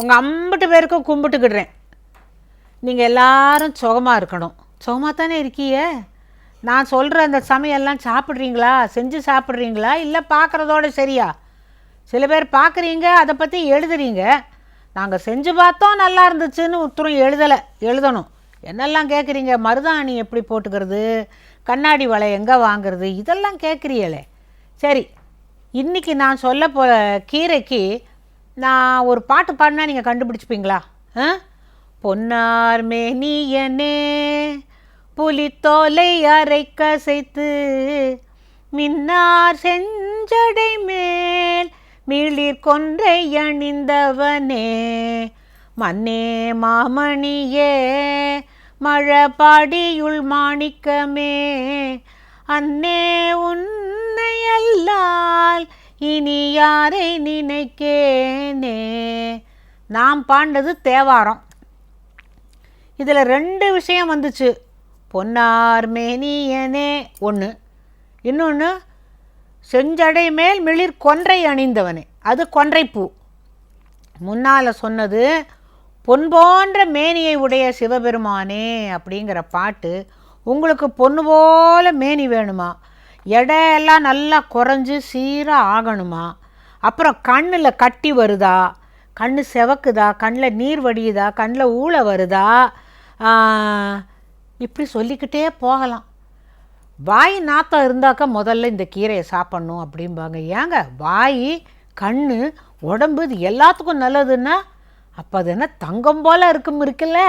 உங்கள் அம்பட்டு பேருக்கும் கும்பிட்டுக்கிடுறேன். நீங்கள் எல்லாரும் சுகமாக இருக்கணும். சுகமாக தானே இருக்கீங்க நான் சொல்கிற அந்த சமையல்லாம் சாப்பிட்றீங்களா? செஞ்சு சாப்பிட்றீங்களா? இல்லை பார்க்குறதோட சரியா? சில பேர் பார்க்குறீங்க அதை பற்றி எழுதுறீங்க. நாங்கள் செஞ்சு பார்த்தோம் நல்லா இருந்துச்சுன்னு உத்தரம் எழுதலை எழுதணும். என்னெல்லாம் கேட்குறீங்க மருதாணி எப்படி போட்டுக்கிறது? கண்ணாடி வலை எங்கே வாங்குறது? இதெல்லாம் கேட்குறீங்களே சரி இன்றைக்கி நான் சொல்ல போகிற கீரைக்கு நான் ஒரு பாட்டு பாடினா நீங்கள் கண்டுபிடிச்சிப்பீங்களா? ஆ? பொன்னார் மேனியனே புலித்தோலை அரை செய்து மின்னார் செஞ்சடை மேல் மிளிர் கொன்றை அணிந்தவனே மன்னே மாமணியே மழபாடியுள் மாணிக்கமே அன்னே உன்னை அல்லால் இனி யாரை நினைக்கேனே? நாம் பாண்டது தேவாரம். இதில் ரெண்டு விஷயம் வந்துச்சு. பொன்னார் மேனியனே ஒன்று இன்னொன்று செஞ்சடை மேல் மிளிர் கொன்றை அணிந்தவனே. அது கொன்றைப்பூ. முன்னால் சொன்னது பொன் போன்ற மேனியை உடைய சிவபெருமானே அப்படிங்கிற பாட்டு உங்களுக்கு பொண்ணு போல மேனி வேணுமா? எடையெல்லாம் நல்லா குறைஞ்சு சீராக ஆகணுமா? அப்புறம் கண்ணில் கட்டி வருதா? கண் செவக்குதா? கண்ணில் நீர் வடியுதா? கண்ணில் ஊழ வருதா? இப்படி சொல்லிக்கிட்டே போகலாம். வாய் நாத்தம் இருந்தாக்கா முதல்ல இந்த கீரையை சாப்பிட்ணும் அப்படிம்பாங்க. ஏங்க வாய் கண் உடம்பு இது எல்லாத்துக்கும் நல்லதுன்னா அப்போ அது என்ன தங்கம் போல் இருக்கும் இருக்குல்ல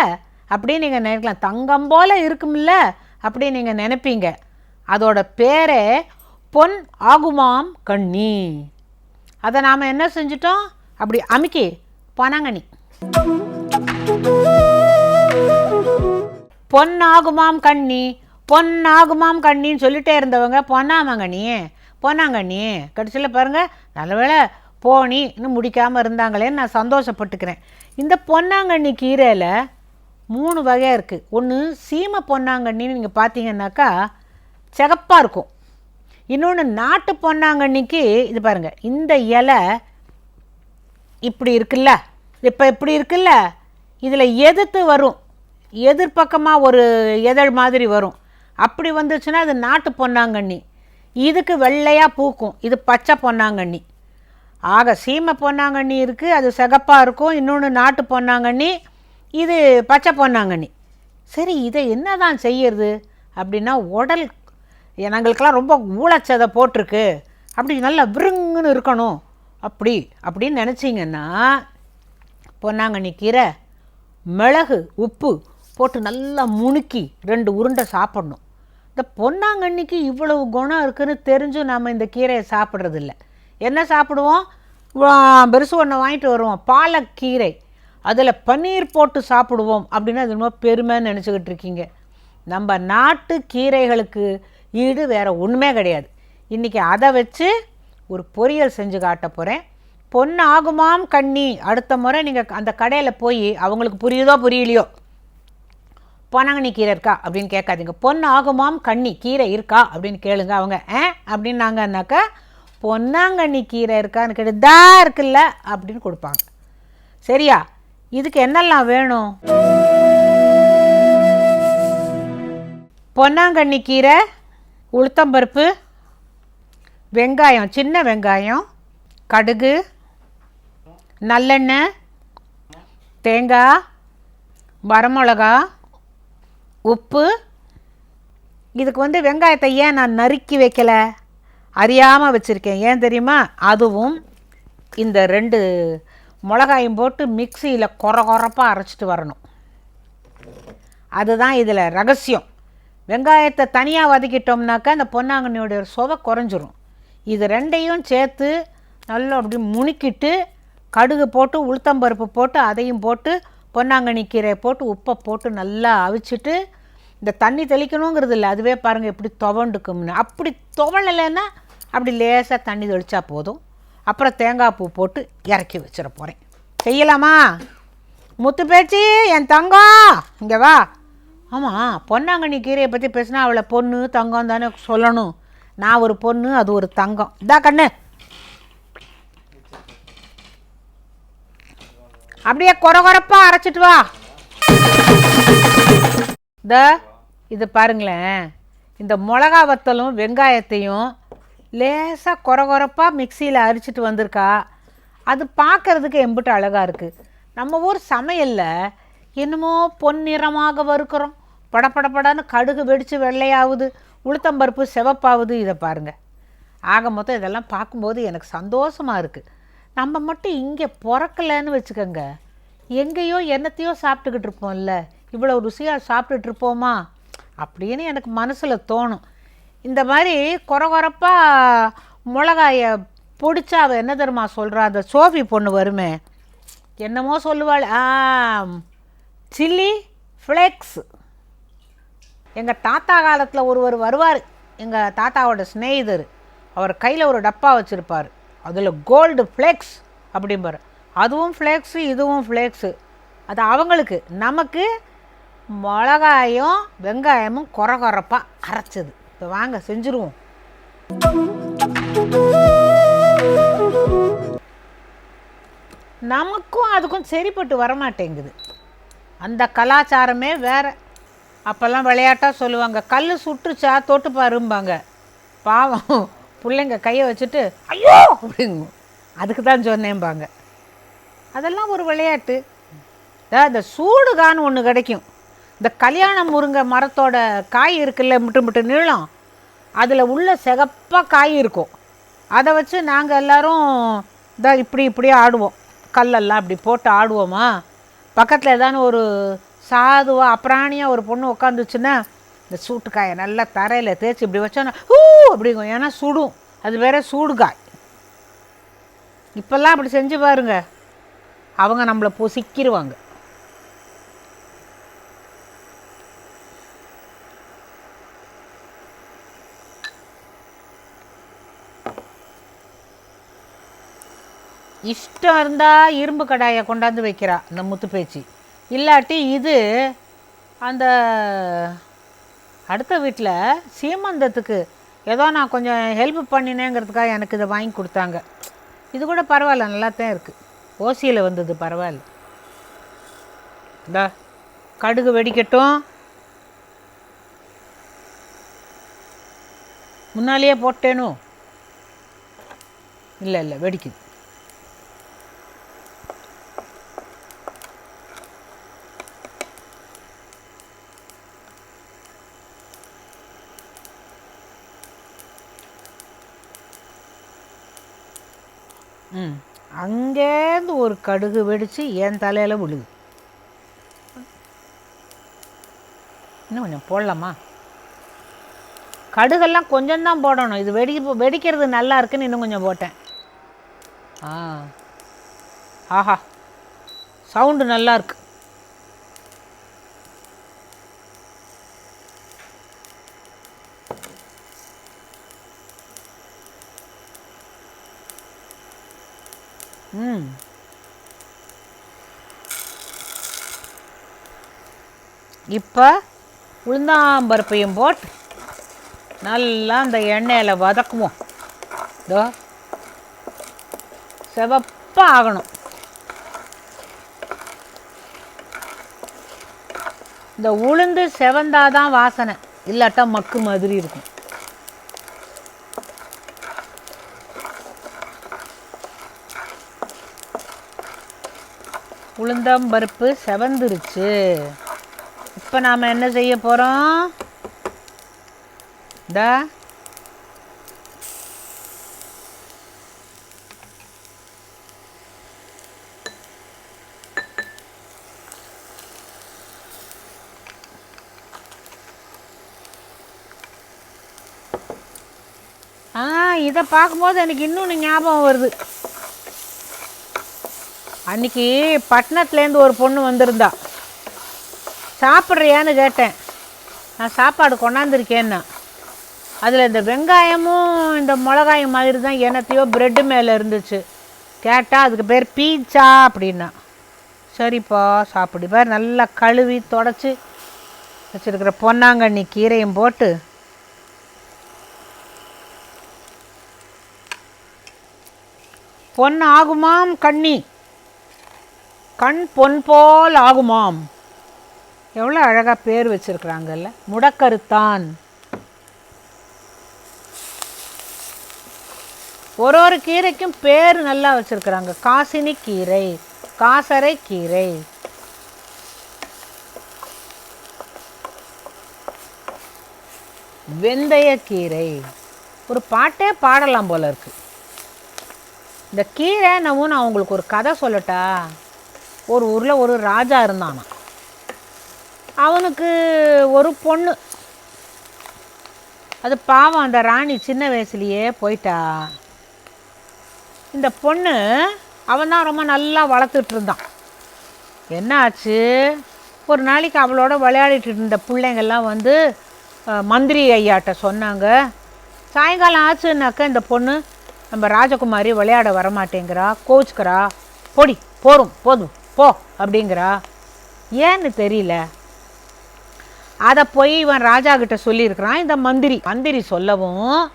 அப்படின்னு நீங்கள் நினைக்கலாம். தங்கம் போல் இருக்கும்ல அப்படின்னு நீங்கள் நினைப்பீங்க. அதோட பேரே பொன் ஆகுமாம் கண்ணி. அதை நாம் என்ன செஞ்சிட்டோம்? அப்படி அமுக்கி பனங்கனி. பொன்னாகுமாம் கண்ணி பொன்னாகுமாம் கண்ணின்னு சொல்லிட்டே இருந்தவங்க பொன்னாமங்கண்ணி பொன்னாங்கண்ணி கடைசியில் பாருங்கள் நல்லவேளை போனி இன்னும் முடிக்காமல் இருந்தாங்களேன்னு நான் சந்தோஷப்பட்டுக்கிறேன். இந்த பொன்னாங்கண்ணி கீரையில் மூணு வகை இருக்குது ஒன்று சீம பொன்னாங்கண்ணின்னு நீங்கள் பார்த்தீங்கன்னாக்கா சிகப்பாக இருக்கும். இன்னொன்று நாட்டு பொன்னாங்கண்ணிக்கு இது பாருங்கள் இந்த இலை இப்படி இருக்குல்ல? இப்போ இப்படி இருக்குல்ல? இதில் எதிர்த்து வரும். எதிர்பக்கமாக ஒரு எதழ் மாதிரி வரும். அப்படி வந்துச்சுன்னா அது நாட்டு பொன்னாங்கண்ணி இதுக்கு வெள்ளையாக பூக்கும். இது பச்சை பொன்னாங்கண்ணி ஆக சீமை பொன்னாங்கண்ணி இருக்குது அது சிகப்பாக இருக்கும். இன்னொன்று நாட்டு பொன்னாங்கண்ணி இது பச்சை பொன்னாங்கண்ணி சரி இதை என்ன தான் செய்யறது? அப்படின்னா உடல் எங்களுக்கெல்லாம் ரொம்ப ஊழச்சதை போட்டிருக்கு. அப்படி நல்லா விருங்குன்னு இருக்கணும். அப்படி அப்படின்னு நினச்சிங்கன்னா பொன்னாங்கண்ணி கீரை மிளகு உப்பு போட்டு நல்லா முணுக்கி ரெண்டு உருண்டை சாப்பிடணும். இந்த பொன்னாங்கண்ணிக்கு இவ்வளவு குணம் இருக்குதுன்னு தெரிஞ்சும் நம்ம இந்த கீரையை சாப்பிட்றதில்ல. என்ன சாப்பிடுவோம்? பெருசு ஒன்று வாங்கிட்டு வருவோம். பாலக்கீரை. அதில் பன்னீர் போட்டு சாப்பிடுவோம். அப்படின்னு அது ரொம்ப பெருமைன்னு நினச்சிக்கிட்டு இருக்கீங்க. நம்ம நாட்டு கீரைகளுக்கு ஈடு வேறு ஒன்றுமே கிடையாது. இன்றைக்கி அதை வச்சு ஒரு பொரியல் செஞ்சு காட்ட போகிறேன் பொண்ணு ஆகுமாம் கண்ணி. அடுத்த முறை நீங்கள் அந்த கடையில் போய் அவங்களுக்கு புரியுதோ புரியலையோ? பொன்னாங்கண்ணி கீரை இருக்கா அப்படின்னு கேட்காதீங்க. பொண்ணு ஆகுமாம் கண்ணி கீரை இருக்கா அப்படின்னு கேளுங்க அவங்க. ஆ? அப்படின்னாங்கன்னாக்கா பொன்னாங்கண்ணி கீரை இருக்கான்னு கேட்டு தா இருக்குல்ல அப்படின்னு கொடுப்பாங்க. சரியா? இதுக்கு என்னெல்லாம் வேணும்? பொன்னாங்கண்ணி கீரை உளுத்தம்பருப்பு வெங்காயம் சின்ன வெங்காயம் கடுகு நல்லெண்ணெய் தேங்காய் வரமிளகா உப்பு. இதுக்கு வந்து வெங்காயத்தை ஏன் நான் நறுக்கி வைக்கலை? அறியாமல் வச்சுருக்கேன். ஏன் தெரியுமா? அதுவும் இந்த ரெண்டு மிளகாயும் போட்டு மிக்சியில் கொர கொரப்பாக அரைச்சிட்டு வரணும். அதுதான் இதில் ரகசியம். வெங்காயத்தை தனியாக வதக்கிட்டோம்னாக்கா அந்த பொன்னாங்கண்ணியோட சுவை குறைஞ்சிரும். இது ரெண்டையும் சேர்த்து நல்லா அப்படி முணுக்கிட்டு கடுகு போட்டு உளுத்தம்பருப்பு போட்டு அதையும் போட்டு பொன்னாங்கண்ணி கீரையை போட்டு உப்பை போட்டு நல்லா அவிச்சிட்டு இந்த தண்ணி தெளிக்கணுங்கிறது இல்லை. அதுவே பாருங்கள் எப்படி துவண்டுக்கும்னு. அப்படி துவளலைன்னா அப்படி லேசாக தண்ணி தெளித்தா போதும். அப்புறம் தேங்காய் பூ போட்டு இறக்கி வச்சிட போகிறேன் செய்யலாமா? முத்து பேச்சு என் தங்கம் இங்கே வா. ஆமாம் பொன்னாங்கண்ணி கீரையை பற்றி பேசினா அவளை பொண்ணு தங்கம் தானே சொல்லணும். நான் ஒரு பொண்ணு அது ஒரு தங்கம். இதா கண்ணு. அப்படியே கொர கொரப்பா அரைச்சிட்டு வா. இந்த இது பாருங்களேன். இந்த மிளகா வத்தலும் வெங்காயத்தையும் லேசாக கொர கொரப்பாக மிக்சியில் அரிச்சிட்டு வந்திருக்கா. அது பார்க்கறதுக்கு எம்பிட்டு அழகாக இருக்குது நம்ம ஊர் சமையலில் என்னமோ பொன்னிறமாக வறுக்கிறோம். படபடபடன்னு கடுகு வெடித்து வெள்ளையாகுது உளுத்தம்பருப்பு செவப்பாகுது இதை பாருங்கள் ஆக மொத்தம் இதெல்லாம் பார்க்கும்போது எனக்கு சந்தோஷமாக இருக்குது நம்ம மட்டும் இங்கே பிறக்கலைன்னு வச்சுக்கோங்க. எங்கேயோ என்னத்தையோ சாப்பிட்டுக்கிட்டு இருப்போம்ல. இவ்வளோ ருசியாக சாப்பிட்டுட்டு இருப்போமா? அப்படின்னு எனக்கு மனசில் தோணும். இந்த மாதிரி கொர கொரப்பாக மிளகாயை பிடிச்சா அவள் என்ன தெரியுமா சொல்கிறா அந்த சோஃபி பொண்ணு வருமே. என்னமோ சொல்லுவாள் ஆ சில்லி ஃப்ளெக்ஸ். எங்கள் தாத்தா காலத்தில் ஒருவர் வருவார். எங்கள் தாத்தாவோட சிநேகிதர். அவர் கையில் ஒரு டப்பா வச்சுருப்பார். அதில் கோல்டு ஃப்ளேக்ஸ் அப்படிம்பார். அதுவும் ஃப்ளேக்ஸு இதுவும் ஃப்ளேக்ஸு. அது அவங்களுக்கு. நமக்கு மிளகாயும் வெங்காயமும் கொர கொரப்பாக அரைச்சது. இப்போ வாங்க செஞ்சுருவோம். நமக்கும் அதுக்கும் சரிப்பட்டு வரமாட்டேங்குது. அந்த கலாச்சாரமே வேற. அப்போல்லாம் விளையாட்டாக சொல்லுவாங்க கல் சுட்டுச்சா தொட்டு பாரும்பாங்க பாவம் பிள்ளைங்க கையை வச்சுட்டு ஐயோ! அப்படிங்கும் அதுக்கு தான் சொன்னேன்பாங்க அதெல்லாம் ஒரு விளையாட்டு. இதா இந்த சூடுகான்னு ஒன்று கிடைக்கும். இந்த கல்யாண முருங்கை மரத்தோட காய் இருக்குல்ல முட்டு முட்டு நீளம். அதில் உள்ள சிகப்பாக காய் இருக்கும். அதை வச்சு நாங்கள் எல்லோரும் இதான் இப்படி இப்படியே ஆடுவோம். கல்லெல்லாம் அப்படி போட்டு ஆடுவோமா? பக்கத்தில் ஏதான ஒரு சாதுவா அப்ராணியாக ஒரு பொண்ணு உட்காந்துச்சுன்னா இந்த சூட்டுக்காயை நல்லா தரையில் தேய்ச்சி இப்படி வச்சோன்னா ஊ அப்படிங்கும். ஏன்னா சுடும். அது வேற சூடுகாய். இப்போல்லாம் அப்படி செஞ்சு பாருங்க. அவங்க நம்மளை பொசிக்கிருவாங்க. இஷ்டம் இருந்தால் இரும்பு கடாயை கொண்டாந்து வைக்கிறா இந்த முத்து பேச்சு. இல்லாட்டி இது அந்த அடுத்த வீட்டில் சீமந்தத்துக்கு ஏதோ நான் கொஞ்சம் ஹெல்ப் பண்ணினேங்கிறதுக்காக எனக்கு இதை வாங்கி கொடுத்தாங்க. இது கூட பரவாயில்ல நல்லா தான் இருக்குது ஓசியில் வந்தது பரவாயில்ல. இந்த கடுகு வெடிக்கட்டும். முன்னாலேயே போட்டேனோ? இல்லை இல்லை வெடிக்குது ம் அங்கேருந்து ஒரு கடுகு வெடித்து என் தலையில் விழுது. இன்னும் கொஞ்சம் போடலாமா? கடுகெல்லாம் கொஞ்சம் தான் போடணும். இது வெடி வெடிக்கிறது நல்லா இருக்குன்னு இன்னும் கொஞ்சம் போட்டேன். ஆ. ஆஹா. சவுண்டு நல்லாயிருக்கு இப்போ உளுந்தாம்பருப்பையும் போட்டு நல்லா அந்த எண்ணெயில் வதக்குவோம். இதோ செவப்பாக ஆகணும் இந்த உளுந்து செவந்தாதான் வாசனை. இல்லாட்டா மக்கு மாதிரி இருக்கும். உளுந்தம்பருப்பு செவந்துருச்சு. இப்போ நாம் என்ன செய்ய போகிறோம் இந்த ஆ இதை பார்க்கும்போது எனக்கு இன்னொன்று ஞாபகம் வருது. அன்னைக்கு பட்டணத்துலேருந்து ஒரு பொண்ணு வந்திருந்தா. சாப்பிட்றியான்னு கேட்டேன். நான் சாப்பாடு கொண்டாந்துருக்கேன்னா. அதில் இந்த வெங்காயமும் இந்த மிளகாயும் மாதிரி தான் என்னத்தையோ ப்ரெட்டு மேலே இருந்துச்சு. கேட்டால் அதுக்கு பேர் பீட்சா அப்படின்னா. சரிப்பா சாப்பிடு. நல்லா கழுவி தொடச்சி வச்சுருக்கிற பொன்னாங்கண்ணி கீரையும் போட்டு. பொன் ஆகுமாம் கண்ணி. கண் பொன் போல் ஆகுமாம். எவ்வளோ அழகாக பேர் வச்சுருக்குறாங்கல்ல? முடக்கருத்தான். ஒரு ஒரு கீரைக்கும் பேர் நல்லா வச்சுருக்குறாங்க. காசினி கீரை காசரை கீரை. வெந்தயக்கீரை ஒரு பாட்டே பாடலாம் போல இருக்கு. இந்த கீரை நான் நான் உங்களுக்கு ஒரு கதை சொல்லட்டா? ஒரு ஊரில் ஒரு ராஜா இருந்தானா அவனுக்கு ஒரு பொண்ணு. அது பாவம் அந்த ராணி சின்ன வயசுலேயே போயிட்டா. இந்த பொண்ணு அவன் தான் ரொம்ப நல்லா வளர்த்துட்டு இருந்தான். என்ன ஆச்சு? ஒரு நாளைக்கு அவளோட விளையாடிட்டு இருந்த பிள்ளைங்கள்லாம் வந்து மந்திரி ஐயாட்ட சொன்னாங்க. சாயங்காலம் ஆச்சுன்னாக்க இந்த பொண்ணு நம்ம ராஜகுமாரி விளையாட வரமாட்டேங்கிறா. கோச்சுக்கிறா. பொடி போரும் போதும் போ அப்படிங்கிறா. ஏன்னு தெரியல. அதை போய் இவன் ராஜா கிட்ட சொல்லியிருக்கிறான். இந்த மந்திரி மந்திரி சொல்லவும்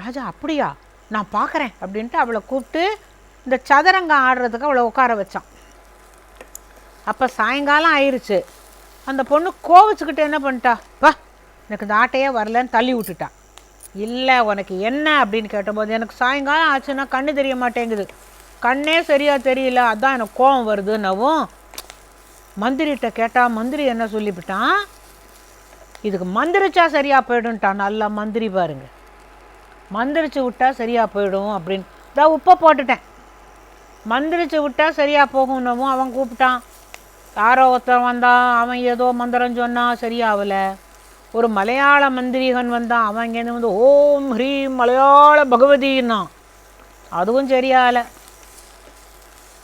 ராஜா அப்படியா? நான் பார்க்குறேன் அப்படின்ட்டு அவளை கூப்பிட்டு இந்த சதுரங்கம் ஆடுறதுக்கு அவளை உட்கார வச்சான். அப்போ சாயங்காலம் ஆயிடுச்சு அந்த பொண்ணு கோவிச்சுக்கிட்டு என்ன பண்ணிட்டா பா எனக்கு இந்த ஆட்டையே வரலன்னு தள்ளி விட்டுட்டான் இல்லை உனக்கு என்ன? அப்படின்னு கேட்டபோது எனக்கு சாயங்காலம் ஆச்சுன்னா கண்ணு தெரிய மாட்டேங்குது. கண்ணே சரியாக தெரியல அதான் எனக்கு கோவம் வருதுன்னவும் மந்திரிகிட்ட கேட்டால் மந்திரி என்ன சொல்லிவிட்டான் இதுக்கு மந்திரிச்சா சரியாக போயிடும்ட்டான் நல்லா மந்திரி பாருங்க. மந்திரிச்சு விட்டா சரியாக போயிடும் அப்படின்னு. இதான் உப்பை போட்டுட்டேன். மந்திரிச்சு விட்டா சரியாக போகும்னவும் அவன் கூப்பிட்டான். யாரோ ஒருத்தன் வந்தான் அவன் ஏதோ மந்திரம் சொன்னான் சரியாகல ஒரு மலையாள மந்திரிகன் வந்தான் அவன் இங்கேருந்து வந்து ஓம் ஹ்ரீம் மலையாள பகவதின்னா அதுவும் சரியாகலை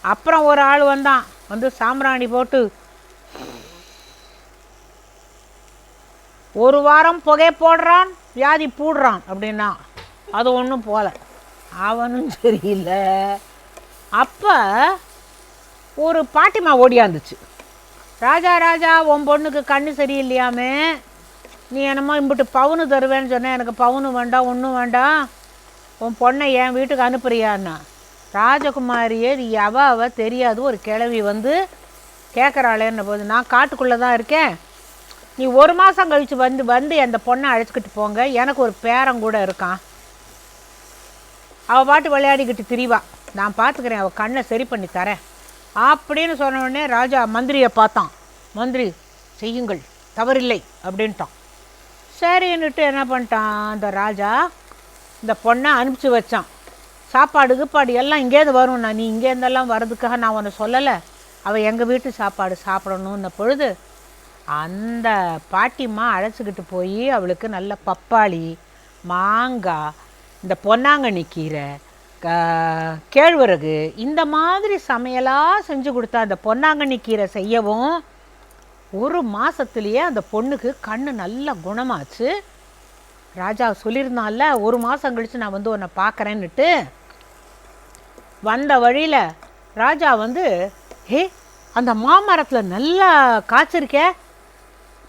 அப்புறம் ஒரு ஆள் வந்தான் வந்து சாம்பிராணி போட்டு ஒரு வாரம் புகை போடுறான் வியாதி பூடுறான் அப்படின்னா அது ஒன்றும் போல அவனும் சரியில்லை. அப்போ ஒரு பாட்டிமா ஓடியாந்துச்சு ராஜா ராஜா உன் பொண்ணுக்கு கண்ணு சரியில்லையாமே? நீ என்னமோ இம்பிட்டு பவுனு தருவேன்னு சொன்னேன் எனக்கு பவுனு வேண்டாம் ஒன்றும் வேண்டாம். உன் பொண்ணை என் வீட்டுக்கு அனுப்புறியான்னா? ராஜகுமாரியே நீ எவ அவ தெரியாது. ஒரு கிழவி வந்து கேட்குறாளேன்ன போது நான் காட்டுக்குள்ளே தான் இருக்கேன். நீ ஒரு மாதம் கழித்து வந்து வந்து அந்த பொண்ணை அழைச்சிக்கிட்டு போங்க. எனக்கு ஒரு பேரன் கூட இருக்கான். அவள் பாட்டு விளையாடிக்கிட்டு திரிவா. நான் பார்த்துக்கிறேன் அவள் கண்ணை சரி பண்ணி தரேன். அப்படின்னு சொன்ன உடனே ராஜா மந்திரியை பார்த்தான். மந்திரி செய்யுங்கள் தவறில்லை அப்படின்ட்டான். சரின்னுட்டு என்ன பண்ணிட்டான் அந்த ராஜா இந்த பொண்ணை அனுப்பிச்சி வச்சான். சாப்பாடு கிப்பாடு எல்லாம் இங்கேருந்து வரும் நான் நீ இங்கேருந்தெல்லாம் வர்றதுக்காக நான் உன்னை சொல்லலை. அவள் எங்கள் வீட்டு சாப்பாடு சாப்பிடணுன்ன பொழுது அந்த பாட்டிம்மா அழைச்சிக்கிட்டு போய் அவளுக்கு நல்ல பப்பாளி மாங்காய் இந்த பொன்னாங்கண்ணி கீரை கேழ்வரகு இந்த மாதிரி சமையலாக செஞ்சு கொடுத்தா அந்த பொன்னாங்கண்ணி கீரை செய்யவும் ஒரு மாதத்துலேயே அந்த பொண்ணுக்கு கண் நல்ல குணமாச்சு. ராஜா சொல்லியிருந்தால ஒரு மாதம் கழித்து நான் வந்து உன்னை பார்க்குறேன்னுட்டு வந்த வழியில் ராஜா வந்து ஹே அந்த மாமரத்தில் நல்லா காய்ச்சிருக்கே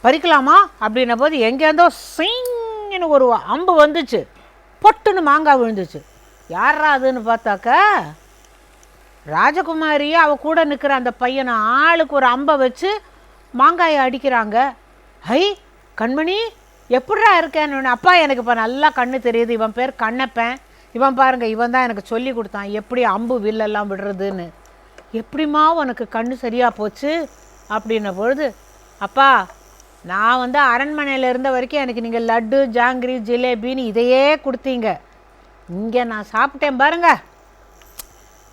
பறிக்கலாமா? அப்படின்ன போது எங்கேருந்தோ சிங்னு ஒரு அம்பு வந்துச்சு. பொட்டுன்னு மாங்காய் விழுந்துச்சு. யாரா அதுன்னு பார்த்தாக்கா? ராஜகுமாரியே அவ கூட நிற்கிற அந்த பையனை ஆளுக்கு ஒரு அம்பை வச்சு மாங்காயை அடிக்கிறாங்க. ஹை கண்மணி எப்படா இருக்கேன்னு அப்பா எனக்கு இப்போ நல்லா கண்ணு தெரியுது. இவன் பேர் கண்ணப்பன். இவன் பாருங்க இவன் தான் எனக்கு சொல்லி கொடுத்தான். எப்படி அம்பு வில்லெல்லாம் விடுறதுன்னு. எப்படிம்மா உனக்கு கண்ணு சரியாக போச்சு? அப்படின்ன பொழுது அப்பா நான் வந்து அரண்மனையில் இருந்த வரைக்கும் எனக்கு நீங்கள் லட்டு ஜாங்கிரி ஜிலேபின்னு இதையே கொடுத்தீங்க. இங்கே நான் சாப்பிட்டேன் பாருங்க.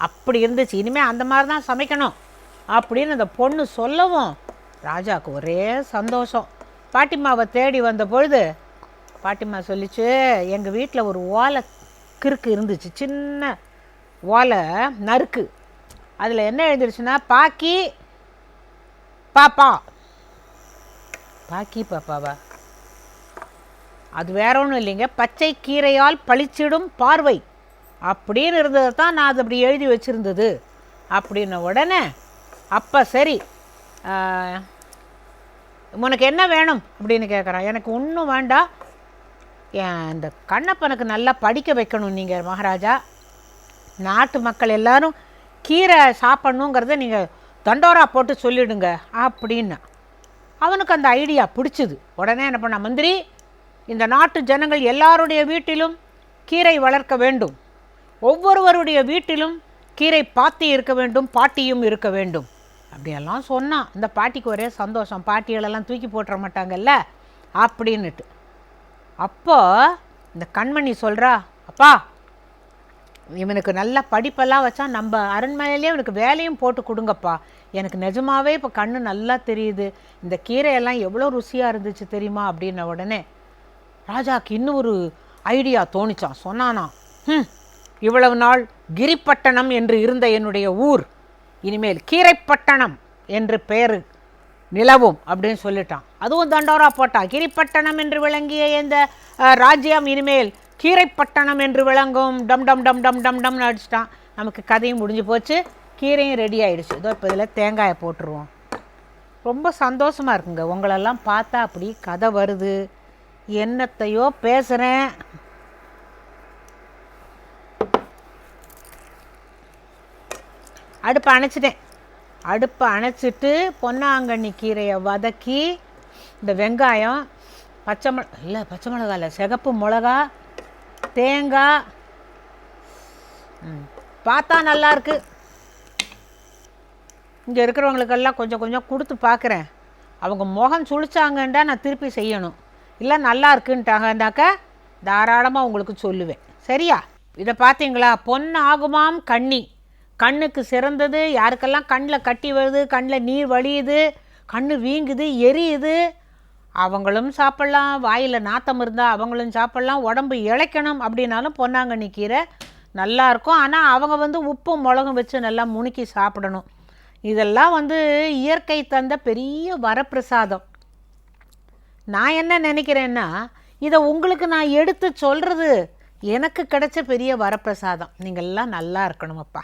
அப்படி இருந்துச்சு. இனிமேல் அந்த மாதிரி தான் சமைக்கணும். அப்படின்னு அந்த பொண்ணு சொல்லவும் ராஜாவுக்கு ஒரே சந்தோஷம். பாட்டிம்மாவை தேடி வந்த பொழுது பாட்டிம்மா சொல்லிச்சு எங்கள் வீட்டில் ஒரு ஓலை கிறுக்கு இருந்துச்சு. சின்ன ஓலை நறுக்கு. அதில் என்ன எழுதிருச்சுன்னா பாக்கி பாப்பா. பாக்கி பாப்பாவா? அது வேற ஒன்றும் இல்லைங்க. பச்சை கீரையால் பளிச்சிடும் பார்வை. அப்படின்னு இருந்தது தான் நான் அது அப்படி எழுதி வச்சுருந்தது. அப்படின்ன உடனே அப்போ சரி உனக்கு என்ன வேணும்? அப்படின்னு கேட்குறான் எனக்கு ஒன்றும் வேண்டாம். என் இந்த கண்ணப்பனுக்கு நல்லா படிக்க வைக்கணும் நீங்கள் மகாராஜா. நாட்டு மக்கள் எல்லாரும் கீரை சாப்பிட்ணுங்கிறத நீங்கள் தண்டோரா போட்டு சொல்லிவிடுங்க அப்படின்னு அவனுக்கு அந்த ஐடியா பிடிச்சிது. உடனே என்ன பண்ண மந்திரி இந்த நாட்டு ஜனங்கள் எல்லாருடைய வீட்டிலும் கீரை வளர்க்க வேண்டும். ஒவ்வொருவருடைய வீட்டிலும் கீரை பாத்தி இருக்க வேண்டும் பாட்டியும் இருக்க வேண்டும். அப்படியெல்லாம் சொன்னான் இந்த பாட்டிக்கு ஒரே சந்தோஷம். பாட்டிகளெல்லாம் தூக்கி போட்டுற மாட்டாங்கல்ல? அப்படின்னுட்டு. அப்போ இந்த கண்மணி சொல்கிறா அப்பா இவனுக்கு நல்ல படிப்பெல்லாம் வச்சா நம்ம அரண்மனையிலே இவனுக்கு வேலையும் போட்டு கொடுங்கப்பா. எனக்கு நிஜமாவே இப்போ கண்ணு நல்லா தெரியுது. இந்த கீரையெல்லாம் எவ்வளோ ருசியாக இருந்துச்சு தெரியுமா அப்படின்ன உடனே ராஜாக்கு இன்னும் ஒரு ஐடியா தோணிச்சான் சொன்னானா ம் இவ்வளவு நாள் கிரிப்பட்டணம் என்று இருந்த என்னுடைய ஊர். இனிமேல் கீரைப்பட்டணம் என்று பெயர் நிலவும் அப்படின்னு சொல்லிட்டான். அதுவும் தண்டோரா போட்டான் கிரிப்பட்டணம் என்று விளங்கிய இந்த ராஜ்யம் இனிமேல் கீரைப்பட்டணம் என்று விளங்கும். டம் டம் டம் டம் டம் டம்னு அடிச்சிட்டான் நமக்கு கதையும் முடிஞ்சு போச்சு. கீரையும் ரெடி ஆகிடுச்சு இதோ இப்போ இதில் தேங்காயை போட்டுருவோம். ரொம்ப சந்தோஷமாக இருக்குங்க. உங்களெல்லாம் பார்த்தா அப்படி கதை வருது. என்னத்தையோ பேசுகிறேன் அடுப்பை அணைச்சிட்டேன். அடுப்பை அணைச்சிட்டு பொன்னாங்கண்ணி கீரையை வதக்கி இந்த வெங்காயம் பச்சை மிள இல்லை பச்சை மிளகா இல்லை சிகப்பு மிளகா தேங்காய் பார்த்தா நல்லாயிருக்கு இங்கே இருக்கிறவங்களுக்கெல்லாம் கொஞ்சம் கொஞ்சம் கொடுத்து பார்க்குறேன். அவங்க முகம் சுழிச்சாங்கண்டா நான் திருப்பி செய்யணும். இல்லை நல்லா இருக்குன்ட்டாங்கன்னாக்கா தாராளமாக உங்களுக்கு சொல்லுவேன். சரியா? இதை பார்த்தீங்களா? பொன் ஆகுமாம் கண்ணி. கண்ணுக்கு சிறந்தது யாருக்கெல்லாம் கண்ணில் கட்டி வருது கண்ணில் நீர் வழியுது கண்ணு வீங்குது எரியுது அவங்களும் சாப்பிட்லாம் வாயில் நாத்தம் இருந்தால் அவங்களும் சாப்பிட்லாம் உடம்பு இளைக்கணும் அப்படின்னாலும் பொன்னாங்கண்ணி கீரை. நல்லாயிருக்கும் ஆனால் அவங்க வந்து உப்பும் மிளகும் வச்சு நல்லா முணுக்கி சாப்பிடணும். இதெல்லாம் வந்து இயற்கை தந்த பெரிய வரப்பிரசாதம். நான் என்ன நினைக்கிறேன்னா இதை உங்களுக்கு நான் எடுத்து சொல்கிறது எனக்கு கிடைச்ச பெரிய வரப்பிரசாதம். நீங்கள்லாம் நல்லா இருக்கணுமப்பா.